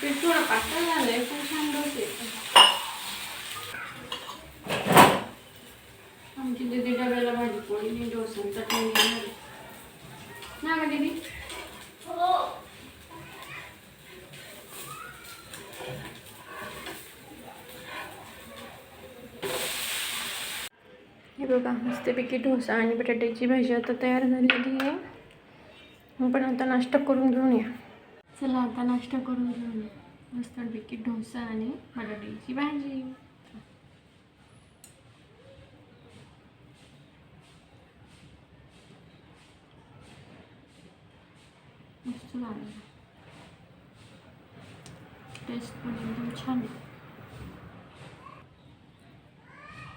Pittura pasada le pusimos आमची दिदी डब्याला भाजी पोळी डोसा चटणी ना का दिदी हे बघा मस्तपैकी डोसा आणि बटाट्याची भाजी आता तयार झालेली आहे. मग पण आता नाश्ता करून घेऊन या चला आता नाश्ता करून घेऊन या मस्तपैकी डोसा आणि बटाट्याची भाजी. मस्त लागलं. टेस्ट पण एकदम छान आहे.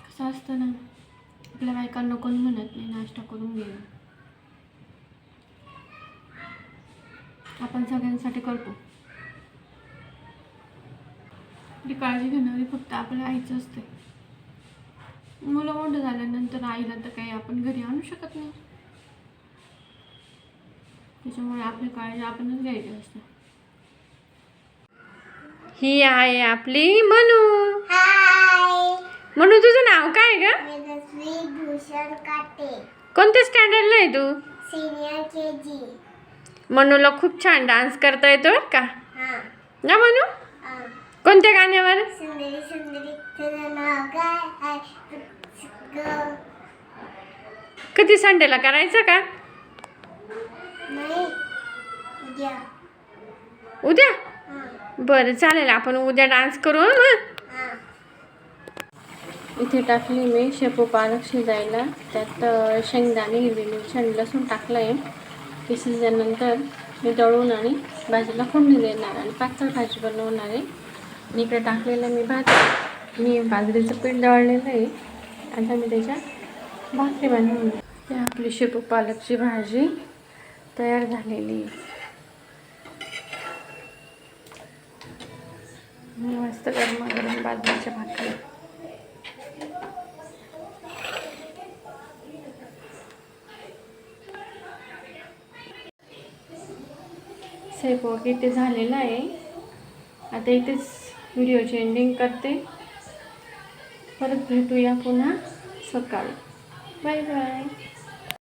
कसं असतं ना? आपल्या बायकांना कोण म्हणत नाही नाश्ता करून घेऊ आपण सगळ्यांसाठी करतो. ती काळजी घेणारी फक्त आपल्या आईच असते. मुलं मोठं झाल्यानंतर आईला तर काही आपण घरी आणू शकत नाही. त्याच्यामुळे आपली काळजी आपणच घ्यायची असते. ही आहे आपली मनू. मनू तुझं नाव काय ग? मी दसवी भूषण काटे. कोणत्या स्टँडर्डला आहे तू? सिनियर के जी मनूला खूप छान डान्स करता येतो बरं का? हा. ना मनू? हा. कोणत्या गाण्यावर? सुंदरी सुंदरी तुझं नाव काय आहे? ग कधी संडेला करायचं का? नाही. उद्या. उद्या? हा. बरं चालेल. आपण उद्या डान्स करू मग हा? इथे टाकली मी शेपू पालक शिजायला. त्यात शेंगदाणे हिरवी मिरची आणि लसूण टाकलं आहे ते शिजल्यानंतर मी दळून आणि भाजीला फोडणी देणार आणि पातळ भाजी बनवणार आहे. आणि इकडे टाकलेलं मी भात. मी बाजरीचं पीठ दळलेलं आहे. आता मी त्याच्यात भाकरी बनवणार ते आपली शेपू पालकची भाजी तयार झालेली आहे. मस्त गरमागरम बाजरीच्या भाकरी स्वयंपाक इथे झालेला आहे. आता इथेच व्हिडिओची एंडिंग करते. परत भेटूया पुन्हा सकाळी. Bye bye